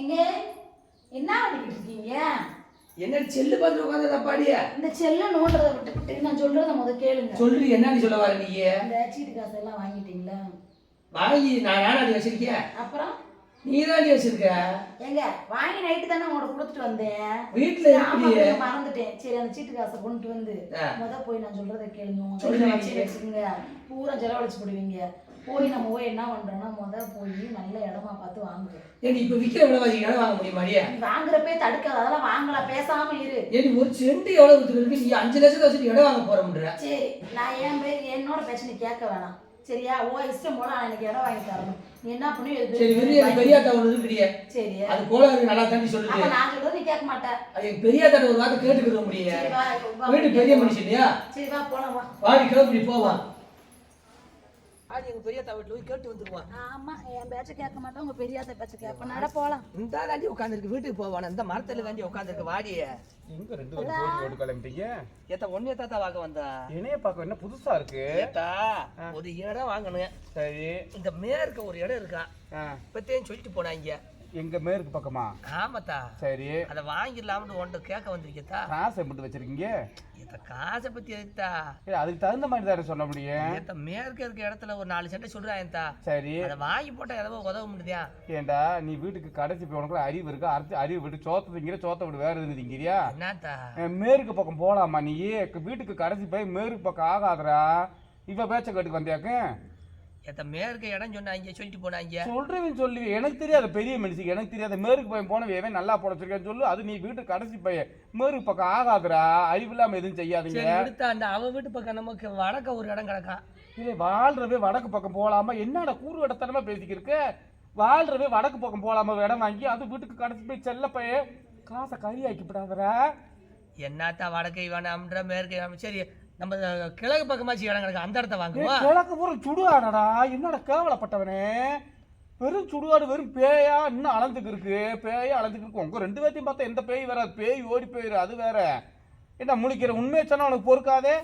எங்க? என்ன பண்ணிக்கிட்டு இருக்கீங்க? என்ன செல்லு பார்த்து உட்காந்து பாடிய? இந்த செல்ல நோண்டுறத விட்டுவிட்டு நான் சொல்றத முத கேளுங்க. சொல்லு என்னன்னு சொல்ல வர நீ? இந்த சீட்டு காசு எல்லாம் வாங்கிட்டீங்களா? வாங்கி நான் நானாடி வச்சிருக்கேன் அப்புறம்? நீ தாண்டி வச்சிருக்க? எங்க? வாங்கி நைட்டு தானே உங்கள்ட்ட கொடுத்துட்டு வந்தேன். வீட்டுல மறந்துட்டேன். சரி அந்த சீட்டு காசை கொண்டு வந்து. முத போய் நான் சொல்றத கேளுங்க. உங்க சொல்லு கையில நீ. வச்சு வச்சுக்கோங்க. பூரா செலவழிச்சு போடுவீங்க. போய் நம்ம போய் என்ன பண்றோம்னா முத போய் நல்ல இடமா பார்த்து வாங்குறோம் ஏடி இப்ப விக்கிற விலைவாசி இடம் வாங்க முடியுமாடியா நீ வாங்குறப்பே தடுக்காத அதெல்லாம் வாங்கலாம் பேசாம இரு. ஏடி ஒரு சென்ட் எவ்வளவு இருக்கு? நீ அஞ்சு லட்சத்தை வச்சுட்டு இடம் வாங்க போறோம்ன்ற சரி நான் என் பேர் என்னோட பிரச்சனை கேட்க வேணாம். சரியா? ஓ இஷ்டம் போல நான் எனக்கு இடம் வாங்கி தரணும். நீ என்ன பண்ணி சரி விரிய பெரியாத்தா ஒன்று இருக்குடியே? சரி. அது கோளாறு நல்லா தாண்டி அப்ப சொல்லுது. நான் சொல்றது நீ கேட்க மாட்ட. அது பெரியாத்தாட்ட ஒரு வார்த்தை கேட்டுக்கிற முடிய. சரி வா வா, வீட்டு பெரிய மனுஷன் இல்லையா? சரி வா போலாம் வா. வாடி கிளம்பி போவான் ஆடி எங்க பெரியாத்தா வீட்டுல போய் கேட்டு வந்துருவான் ஆமா என் பேச்ச கேட்க மாட்டேன் உங்க பெரியாத்த பேச்ச கேட்ப நட போலாம். இந்த தாண்டி உட்காந்துருக்கு வீட்டுக்கு போவான்? இந்த மரத்துல தாண்டி உட்காந்துருக்கு வாடிய. எங்க ரெண்டு பேரும் ஜோடி போட்டு கிளம்பிட்டீங்க. ஏத்தா ஒன்னே தாத்தா வாங்க வந்தா? என்னைய பார்க்க என்ன புதுசா இருக்கு? ஏத்தா ஒரு இடம் வாங்கணும். சரி. இந்த மேற்க ஒரு இடம் இருக்கா? ஆ, இப்பத்தேன்னு சொல்லிட்டு போனாங்க எங்க மேற்கு பக்கமா? ஆமாத்தா. சரி. அதை வாங்கிடலாம்னு உன்ட்ட கேட்க வந்திருக்கேத்தா. காசை மட்டும் வச்சிருக்கீங்க? ஏத்த காசை பத்தி ஏய், அதுக்கு தகுந்த மாதிரி தானே சொல்ல முடியும்? மேற்க இருக்க இடத்துல ஒரு நாலு சென்ட் சொல்றாயத்தா சரி. அதை வாங்கி போட்டா எதோ உதவ முடியுதா ஏண்டா நீ வீட்டுக்கு கடைசி போய் உனக்குள்ள அறிவு இருக்கா? அரைச்சி அறிவு விட்டு சோத்த திங்கிற சோத்த விட்டு வேற இருந்து திங்கிறியா? என்னத்தா? மேற்கு பக்கம் போலாமா நீ? வீட்டுக்கு கடைசி போய் மேற்கு பக்கம் ஆகாதடா. இவ பேச்ச கேட்டுக்கு வந்தியாக்கு? ஏத்த மேற்க இடம் சொன்னாங்க சொல்லிட்டு போனாங்க. சொல்றேன் சொல்லி எனக்கு தெரியாத பெரிய மனுஷிக்கு எனக்கு தெரியாத மேற்கு பையன் போனவன் நல்லா பொழைச்சிருக்கேன்னு சொல்லு அது நீ வீட்டு கடைசி பையன். மேற்கு பக்கம் ஆகாதுடா அறிவு இல்லாம எதுவும் செய்யாதீங்க. சரி விடுத்தா அந்த அவ வீட்டு பக்கம் நமக்கு வடக்க ஒரு இடம் கிடக்கா? இல்லை வாழ்றவே வடக்கு பக்கம் போலாமா? என்னடா கூறு இடத்தனமா பேசிக்கிருக்க? வாழ்றவே வடக்கு பக்கம் போலாமா இடம் வாங்கி அது வீட்டுக்கு கடைசி போய் செல்ல பையன். காசை கறி ஆக்கிவிடாதடா என்னத்தா வடக்கை வேணாம்ன்ற மேற்கை சரி நம்ம கிழக்கு பக்கமாச்சு இடம் கிடக்கு அந்த இடத்த வாங்குவோம் கிழக்கு பூரா சுடுகாடடா என்னடா கேவலப்பட்டவனே வெறும் சுடுகாடு வெறும் பேயா இன்னும் அளந்துக்கு இருக்கு. பேயா அளந்துக்கு இருக்கு. உங்க ரெண்டு பேர்த்தையும் பார்த்தா எந்த பேய் வராது பேய் ஓடி போயிரு அது வேற. என்ன முழிக்கிற? உண்மையை சொன்னா உனக்கு பொறுக்காதே?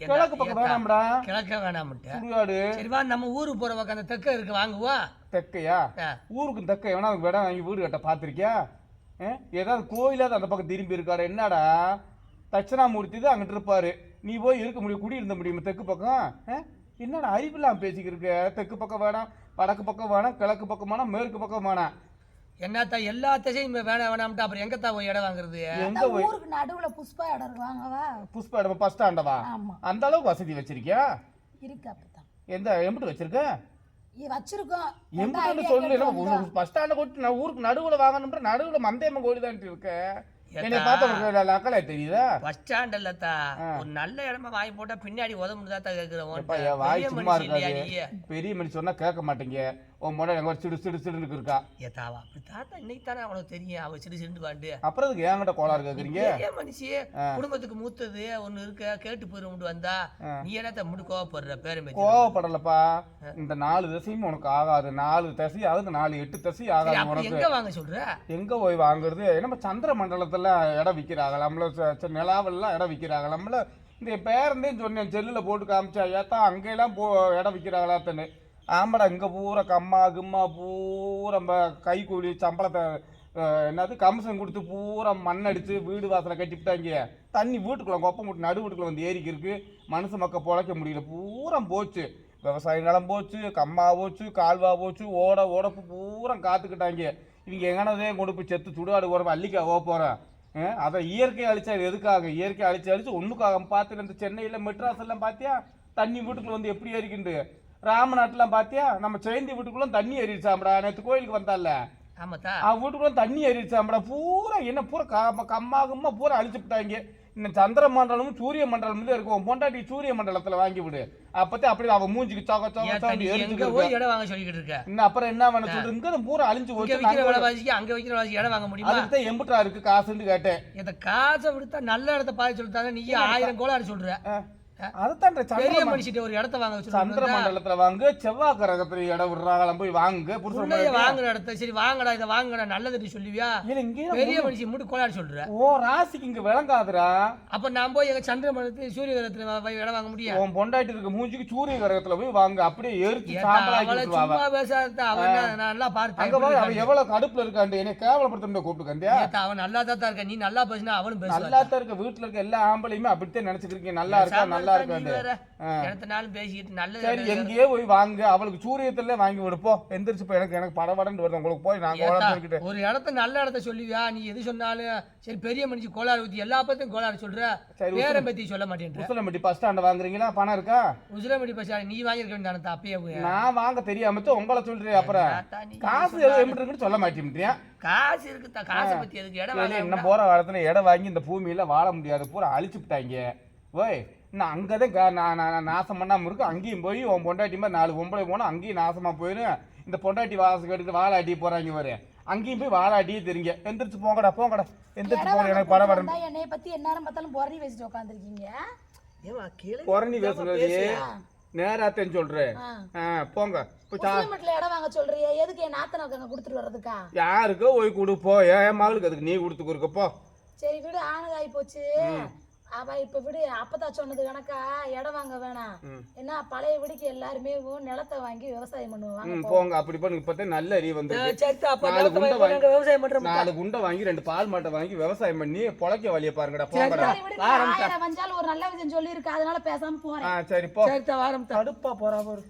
கிழக்கு பக்கம் வேணாம்டா. கிழக்க வேணாம்ட்டு சுடுகாடு. சரி வா நம்ம ஊருக்கு போற பக்கம் அந்த தெக்க இருக்கு வாங்குவோம் தெக்கையா. ஊருக்கு தெக்க அதுக்கு இடம் வாங்கி வீடு கட்ட பார்த்திருக்கியா? ஏதாவது கோயிலாவது அந்த பக்கம் திரும்பி இருக்காரு என்னடா? தட்சணாமூர்த்தி தான் அங்கிட்டு இருப்பாரு. நீ போய் இருக்க முடியும் குடி இருந்த முடியுமா தெற்கு பக்கம்? ஆ? என்னடா அறிவில்லாம பேசிக்கிட்டு இருக்க தெற்கு பக்கம் வேணாம் வடக்கு பக்கம் வேணாம் கிழக்கு பக்கம் வேணாம் மேற்கு பக்கம் வேணாம். என்னத்தா எல்லா திசையும் வேணாம் வேணாம்ட்டு அப்புறம் எங்கத்தா போய் இடம் வாங்குறது? எங்க போய்? ஊருக்கு நடுவுல புஷ்பா இடம் வாங்கவா புஷ்பா இடம் பஸ் ஸ்டாண்டவா ஆமா. அந்த அளவுக்கு வசதி வச்சிருக்கியா? இருக்கு அப்பதான். எந்த எம்பிட்டு வச்சிருக்க? வச்சிருக்கோம். எம்பிட்டு சொல்லு பஸ் ஸ்டாண்ட கொட்டு நான் ஊருக்கு நடுவுல வாங்கணும்ன்ற நடுவுல மந்தேமன் கோழி தான் இருக்க. என்னை பார்த்தா உனக்கு அக்கலை தெரியுதா? பஸ் ஸ்டாண்ட் இல்லத்தா ஆ. ஒரு நல்ல இடமா வாங்கி போட்டா பின்னாடி கேக்குறேன். இல்லையா இருக்காது. நீ? பெரிய மனுஷன் சொன்னா கேட்க மாட்டீங்க. உன் எங்க ஒரு சிடு சிடு சிடுன்னு இருக்கா? ஏத்தாவா அப்படி தாத்தா இன்னைக்கு தானே அவனுக்கு தெரியும். அவ சிறு சிண்டு வாண்டு அப்புறம் அதுக்கு என்கிட்ட கோளாறு கேக்குறீங்க? பெரிய மனுஷி குடும்பத்துக்கு மூத்தது ஒண்ணு இருக்க கேட்டு போயிரு வந்தா. நீ என்னத்த முடி கோவப்படுற? பேரம்பேச்சு கோவப்படலப்பா. இந்த நாலு திசையும் உனக்கு ஆகாது. நாலு திசை அதுக்கு நாலு எட்டு திசை ஆகாது உனக்கு. எங்க வாங்க சொல்ற? எங்க போய் வாங்குறது? நம்ம சந்திர மண்டலத்துல இடம் விக்கிறாங்க. நம்மள நிலாவெல்லாம் இடம் விக்கிறாங்க. நம்மள இந்த பேரந்தே சொன்னேன் செல்லுல போட்டு காமிச்சா ஏத்தா அங்கெல்லாம் போ இடம் விக்கிறாங்களாத்தன்னு. ஆமாடா இங்கே பூரா கம்மா கிம்மா பூரா நம்ம கை கூலி சம்பளத்தை என்னது கமிஷன் கொடுத்து பூரா மண் வீடு வாசலை கட்டிவிட்டாங்க தண்ணி வீட்டுக்குள்ள கொப்பம் விட்டு நடு வீட்டுக்குள்ள வந்து ஏரிக்கு இருக்கு மனுஷ மக்கள் பொழைக்க முடியல. பூரா போச்சு. விவசாய நிலம் போச்சு கம்மா போச்சு கால்வா போச்சு ஓட ஓடப்பு பூரா காத்துக்கிட்டாங்க. இவங்க எங்கனதே கொண்டு போய் செத்து சுடுகாடு போகிறோம் அள்ளிக்கா ஓ போகிறேன் அதை இயற்கை அழிச்சா எதுக்காக? இயற்கை அழிச்சு அழிச்சு ஒன்றுக்காக பார்த்து இந்த சென்னையில் மெட்ராஸ் எல்லாம் பார்த்தியா தண்ணி வீட்டுக்குள்ள வந்து எப்படி ஏறிக்கிண்டு? ராமநாட்டுலாம் பார்த்தியா நம்ம ஜெயந்தி வீட்டுக்குள்ள தண்ணி ஏறிடுச்சாம்டா. நேற்று கோயிலுக்கு வந்தால அவன் வீட்டுக்குள்ள தண்ணி ஏறிடுச்சாம்டா. பூரா என்ன பூரா கம்மா கம்மா பூரா அழிச்சு விட்டாங்க. இந்த சந்திர மண்டலமும் சூரிய மண்டலம் தான் இருக்கும். பொண்டாட்டி சூரிய மண்டலத்துல வாங்கி விடு. அப்பத்தே அப்படி அவன் மூஞ்சிக்கு சோக சோக சோக இருக்க. இன்னும் அப்புறம் என்ன பண்ண சொல்றது? இங்க பூரா அழிஞ்சு போச்சு அங்க விக்கிற விலைவாசிக்கு இடம் வாங்க முடியுமா? அதுக்கு எம்புட்டா இருக்கு காசுன்னு கேட்டேன். இந்த காசை விடுத்தா நல்ல இடத்த பாதி சொல்லிட்டாங்க நீ ஆயிரம் கோளாறு சொல்ற. பெரிய சந்திர மனுஷிட்ட ஒரு இடத்த வாங்க சந்திர வச்சு மண்டலத்துல வாங்க செவ்வாய் கிரகத்துல இடம் விடுறாங்களாம் போய் வாங்க வாங்குற இடத்த சரி வாங்கடா இதை வாங்கடா நல்லதுன்னு சொல்லுவியா? பெரிய மனுஷி மூட்டு கோளாறு சொல்ற. ஓ ராசிக்கு இங்க விளங்காதுடா. அப்ப நான் போய் எங்க சந்திர மண்டலத்துல சூரிய கிரகத்துல போய் இடம் வாங்க முடியும் உன் பொண்டாட்டி இருக்க மூஞ்சிக்கு சூரிய கிரகத்துல போய் வாங்க அப்படியே எரிச்சு. சும்மா பேசாத அவன் நான் நல்லா அங்க பார்த்தேன் எவ்வளவு கடுப்புல இருக்காண்டு என்னை கேவலப்படுத்த கூப்பிட்டு அவன் நல்லா தான் இருக்க நீ நல்லா பேசினா அவனும் நல்லா தான் இருக்க வீட்டுல இருக்க எல்லா ஆம்பளையுமே அப்படித்தான் நினைச்சுக்கிறீங்க நல்லா இருக்கா நல்லா இருக்காண்டு இடத்தினாலும் பேசிக்கிட்டு நல்லது சரி எங்கேயே போய் வாங்க. அவளுக்கு சூரியத்துல வாங்கி விடுப்போ எந்திரிச்சு போய் எனக்கு எனக்கு படபடன்னு வருது. உங்களுக்கு போய் கோலத்துக்கிட்டு ஒரு இடத்த நல்ல இடத்த சொல்லுவியா? நீ எது சொன்னாலும் சரி பெரிய மனுஷி கோளாறு ஊத்தி எல்லா பத்தியும் கோளாறு சொல்ற. பேரை பத்தி சொல்ல மாட்டேன்ற. முசலம்பட்டி பஸ் ஸ்டாண்ட் வாங்குறீங்களா? பணம் இருக்கா? உசிலமடி பசா நீ வாங்கியிருக்க வேண்டாம் அப்பயே போய் நான் வாங்க தெரியாம உங்களை சொல்றேன் அப்புறம். காசு எப்படி இருக்குன்னு சொல்ல மாட்டேன்றியா காசு இருக்குதா? காசை பத்தி எதுக்கு? இடம் இன்னும் போற காலத்துல இடம் வாங்கி இந்த பூமியில வாழ முடியாது. பூரா அழிச்சு விட்டாங்க ஓய் இன்னும் அங்கதான் கா- நான் நான் நான் நாசம் பண்ணாம இருக்கு. அங்கேயும் போய் உன் பொண்டாட்டி மாதிரி நாலு பொம்பளை போனா அங்கேயும் நாசமா போயிடும் இந்த பொண்டாட்டி வாசம் எடுத்து வாழாட்டி போறாங்க பாரு. அங்கேயும் போய் வாழாட்டியே தெரியுங்க. எந்திரிச்சு போங்கடா போங்கடா. எந்திரிச்சு போங்க எனக்கு படம் வரணும் என்னைய பத்தி எந்நேரம் பார்த்தாலும் புறணி வச்சுட்டு உட்காந்துருக்கீங்க குறணி பேசுறது நேராத்தேன்னு சொல்றேன் போங்க. இடம் வாங்க சொல்றியே. எதுக்கு என் நாத்தனாக்கு அங்க கொடுத்துட்டு வர்றதுக்கா? யாருக்கோ போய் கொடுப்போ என் மகளுக்கு அதுக்கு நீ கொடுத்து கொடுக்கப்போ சரி விடு ஆனதாகி போச்சு. அவ இப்ப விடு அப்பதான் சொன்னது கணக்கா இடம் வாங்க வேணாம். என்ன பழைய விடிக்கு எல்லாருமே நிலத்தை வாங்கி விவசாயம் பண்ணுவாங்க. போங்க அப்படி பண்ணுங்க இப்பதான் நல்ல அறிவு அப்ப நாலு நிலத்தை குண்டை வாங்கி விவசாயம் நாலு குண்டை வாங்கி ரெண்டு பால் மாட்டை வாங்கி விவசாயம் பண்ணி பொழைக்க வழிய பாருங்கடா போங்கடா. ஆயிரம் வந்தாலும் ஒரு நல்ல விஷயம் சொல்லி அதனால பேசாம போறேன். சரி போ. கடுப்பா போறா பாரு